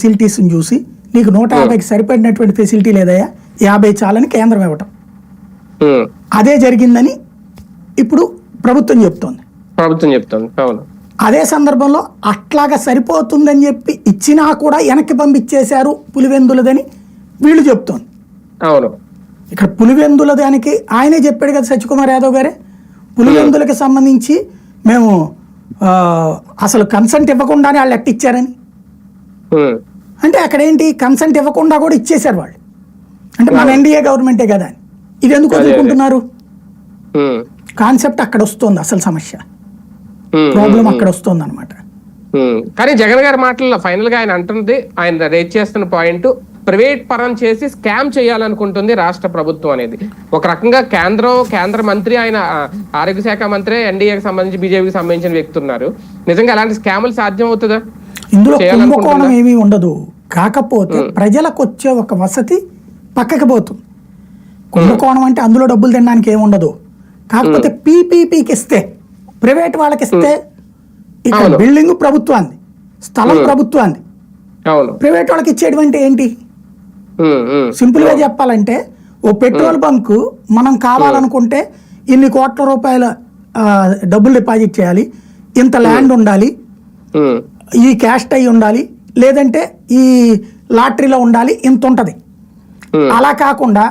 ఫెసిలిటీస్ని చూసి నీకు నూట యాభైకి సరిపడినటువంటి ఫెసిలిటీ లేదయ్యా యాభై చాలని కేంద్రం ఇవ్వటం. అదే జరిగిందని ఇప్పుడు ప్రభుత్వం చెప్తోంది. ప్రభుత్వం చెప్తుంది అవును. అదే సందర్భంలో అట్లాగా సరిపోతుందని చెప్పి ఇచ్చినా కూడా వెనక్కి పంపించేశారు పులివెందులదని వీళ్ళు చెప్తోంది. అవును. ఇక్కడ పులివెందుల దానికి ఆయనే చెప్పాడు కదా సత్యకుమార్ యాదవ్ గారే పులివెందులకి సంబంధించి మేము అసలు కన్సెంట్ ఇవ్వకుండానే వాళ్ళు ఎట్ట ఇచ్చారని. ఉమ్. అంటే అక్కడ ఏంటి కన్సెంట్ ఇవ్వకుండా కూడా ఇచ్చేశారు వాళ్ళు అంటే మన ఎన్డీఏ గవర్నమెంటే కదా ఇది ఎందుకు. వదులుకుంటున్నారు. కాన్సెప్ట్ అక్కడ వస్తుంది అసలు సమస్య. ప్రాబ్లం అక్కడ వస్తుంది అనమాట. కానీ జగన్ గారి మాటల్లో ఫైనల్గా ఆయన అంటుంది ఆయన రేట్ చేస్తున్న పాయింట్ ప్రైవేట్ పరం చేసి స్కామ్ చేయాలనుకుంటుంది రాష్ట్ర ప్రభుత్వం అనేది ఒక రకంగా కేంద్రం కేంద్ర మంత్రి ఆయన ఆరోగ్య శాఖ మంత్రి ఎన్డీఏకి సంబంధించి బీజేపీకి సంబంధించిన వ్యక్తి ఉన్నారు నిజంగా అలాంటి స్కాములు సాధ్యం అవుతుందా ఇందులో? కుంభకోణం ఏమీ ఉండదు కాకపోతే ప్రజలకు వచ్చే ఒక వసతి పక్కకి పోతుంది. కుంభకోణం అంటే అందులో డబ్బులు తినడానికి ఏమి ఉండదు. కాకపోతే పీపీపీకి ఇస్తే ప్రైవేట్ వాళ్ళకి ఇస్తే ఇక్కడ. బిల్డింగ్ ప్రభుత్వాన్ని స్థలం ప్రభుత్వాన్ని. ప్రైవేట్ వాళ్ళకి ఇచ్చేటువంటి ఏంటి. సింపుల్గా చెప్పాలంటే ఓ పెట్రోల్ బంక్ మనం కావాలనుకుంటే ఇన్ని కోట్ల రూపాయల డబ్బులు డిపాజిట్ చేయాలి. ఇంత ల్యాండ్ ఉండాలి. ఈ క్యాష్ అయి ఉండాలి. లేదంటే ఈ లాటరీలో ఉండాలి ఇంత ఉంటది. అలా కాకుండా